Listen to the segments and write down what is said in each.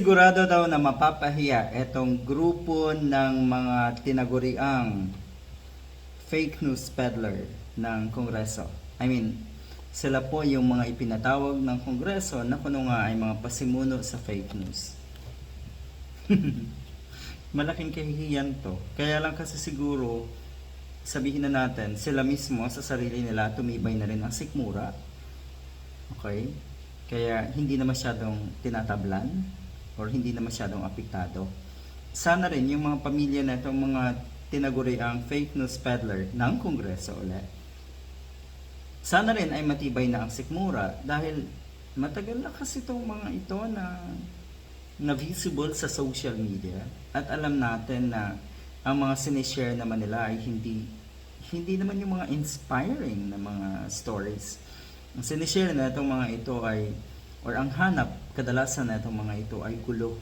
Sigurado daw na mapapahiya itong grupo ng mga tinaguriang fake news peddler ng Kongreso. I mean, sila po yung mga ipinatawag ng Kongreso na kuno nga ay mga pasimuno sa fake news. Malaking kahihiyan to. Kaya lang kasi siguro, sabihin na natin, sila mismo sa sarili nila tumibay na rin ang sikmura. Okay? Kaya hindi na masyadong tinatablan or hindi na masyadong apektado. Sana rin yung mga pamilya na itong mga tinaguri ang fake news peddler ng Kongreso ulit. Sana rin ay matibay na ang sikmura dahil matagal na kasi itong mga ito na na visible sa social media at alam natin na ang mga sinishare naman nila ay hindi hindi naman yung mga inspiring na mga stories. Ang sinishare na itong mga ito ay or ang hanap kadalasan na itong mga ito ay gulo,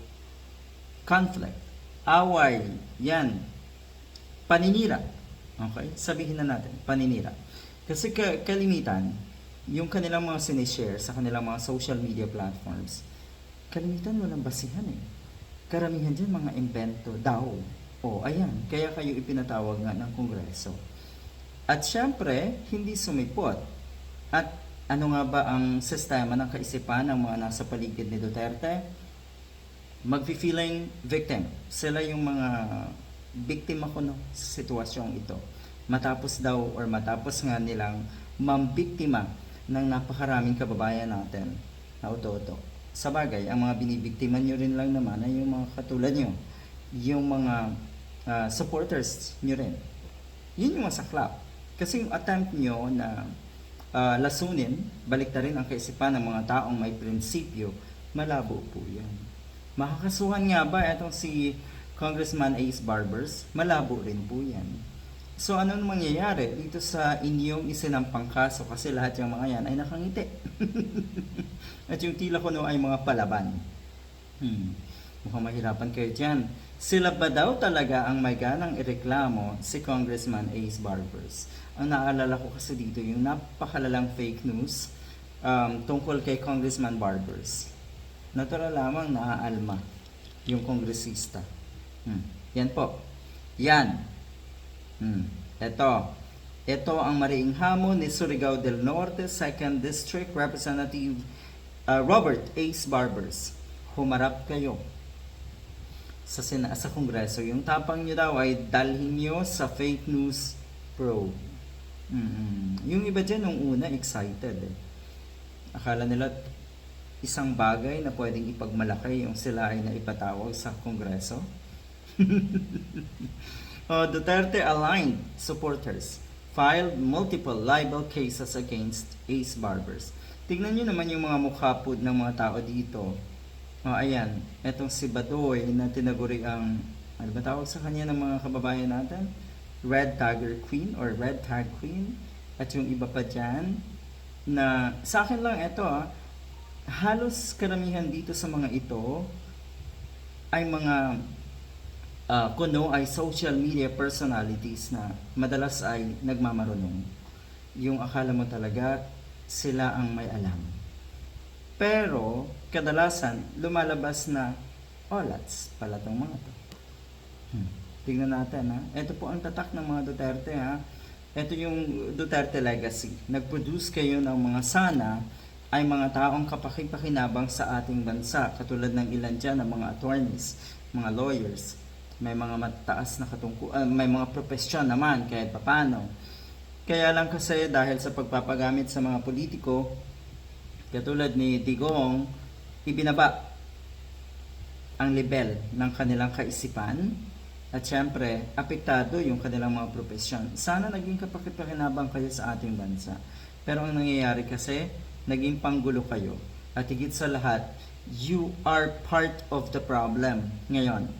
conflict, away, yan, paninira. Okay? Sabihin na natin, paninira. Kasi ka- kalimitan, yung kanilang mga sinishare sa kanilang mga social media platforms, kalimitan walang basihan eh. Karamihan dyan mga invento daw. O, ayan, kaya kayo ipinatawag nga ng Kongreso. At syempre, hindi sumipot. At ano nga ba ang sistema ng kaisipan ng mga nasa paligid ni Duterte? Magfi-feeling victim. Sila yung mga biktima ko no, sa sitwasyong ito. Matapos daw or matapos nga nilang mambiktima ng napakaraming kababayan natin na uto-uto. Sa bagay, ang mga binibiktima nyo rin lang naman ay yung mga katulad nyo. Yung mga ah, supporters nyo rin. Yun yung masaklap. Kasi yung attempt nyo na ah, lasunin, baliktarin ang kaisipan ng mga taong may prinsipyo, malabo po yan. Makakasuhan nga ba itong si Congressman Ace Barbers? Malabo rin po yan. So ano mangyayari dito sa inyong isinampang kaso kasi lahat yung mga yan ay nakangiti. At yung tila ko no ay mga palaban. Hmm. Mukhang mahirapan kayo dyan. Sila ba daw talaga ang may ganang ireklamo si Congressman Ace Barbers? Ang naalala ko kasi dito yung napakalalang fake news um, tungkol kay Congressman Barbers. Natural lamang naaalma yung kongresista. Hmm. Yan po. Yan. Hmm. Ito. Ito ang mariing hamon ni Surigao del Norte 2nd District Representative uh, Robert Ace Barbers. Humarap kayo sa sina sa kongreso. Yung tapang nyo daw ay dalhin nyo sa fake news probe. mm Yung iba dyan, nung una, excited eh. Akala nila isang bagay na pwedeng ipagmalaki yung sila ay naipatawag sa kongreso. uh, Duterte aligned supporters filed multiple libel cases against Ace Barbers. Tignan nyo naman yung mga mukha po ng mga tao dito. Oh, ayan, etong si Badoy na tinaguri ang, ano ba tawag sa kanya ng mga kababayan natin? Red Tiger Queen or Red Tag Queen. At yung iba pa dyan, na sa akin lang ito ah, halos karamihan dito sa mga ito ay mga uh, kuno ay social media personalities na madalas ay nagmamarunong. Yung akala mo talaga sila ang may alam. Pero kadalasan lumalabas na olats pala tong mga to. Hmm. Tingnan natin ha. Ito po ang tatak ng mga Duterte ha. Ito yung Duterte legacy. Nag-produce kayo ng mga sana ay mga taong kapakipakinabang sa ating bansa. Katulad ng ilan dyan ng mga attorneys, mga lawyers. May mga mataas na katungku ah, may mga profesyon naman kahit papano. Kaya lang kasi dahil sa pagpapagamit sa mga politiko, katulad ni Digong, ibinaba ang level ng kanilang kaisipan at syempre, apektado yung kanilang mga profesyon. Sana naging kapakipakinabang kayo sa ating bansa. Pero ang nangyayari kasi, naging panggulo kayo. At higit sa lahat, you are part of the problem ngayon.